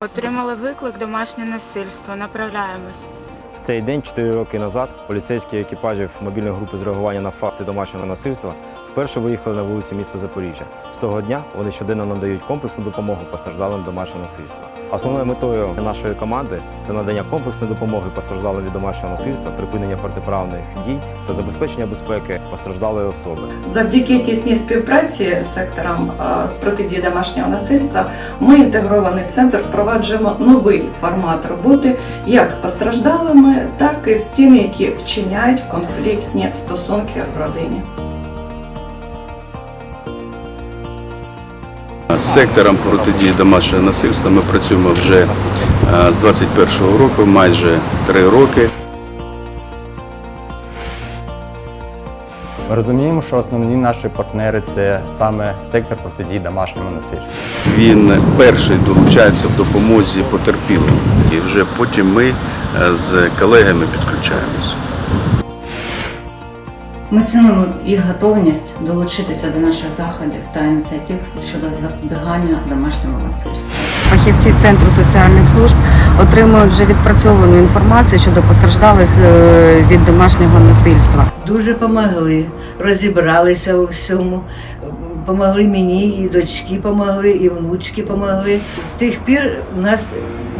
Отримали виклик домашнє насильство. Направляємось. В цей день, 4 роки назад, поліцейські екіпажів мобільної групи з реагування на факти домашнього насильства вперше виїхали на вулиці міста Запоріжжя. З того дня вони щоденно надають комплексну допомогу постраждалим домашнього насильства. Основною метою нашої команди це надання комплексної допомоги постраждалим від домашнього насильства, припинення протиправних дій та забезпечення безпеки постраждалої особи. Завдяки тісній співпраці з сектором е, з протидії домашнього насильства ми інтегрований центр впроваджуємо новий формат роботи як з постраждалими, так і з тими, які вчиняють конфліктні стосунки в родині. З сектором протидії домашнього насильства ми працюємо вже е, з 21-го року, майже три роки. Ми розуміємо, що основні наші партнери це саме сектор протидії домашньому насильству. Він перший долучається в допомозі потерпілим. І вже потім ми з колегами підключаємося. Ми цінуємо їх готовність долучитися до наших заходів та ініціатив щодо запобігання домашньому насильству. Фахівці Центру соціальних служб отримують вже відпрацьовану інформацію щодо постраждалих е, від домашнього насильства. Дуже помогли, розібралися у всьому. Помогли мені, і дочки помогли, і внучки помогли. З тих пір у нас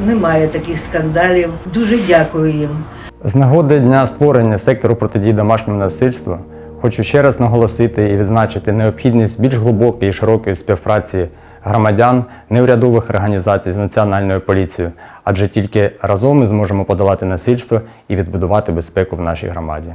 немає таких скандалів. Дуже дякую їм. З нагоди дня створення сектору протидії домашньому насильству хочу ще раз наголосити і відзначити необхідність більш глибокої і широкої співпраці громадян, неурядових організацій з національною поліцією, адже тільки разом ми зможемо подолати насильство і відбудувати безпеку в нашій громаді.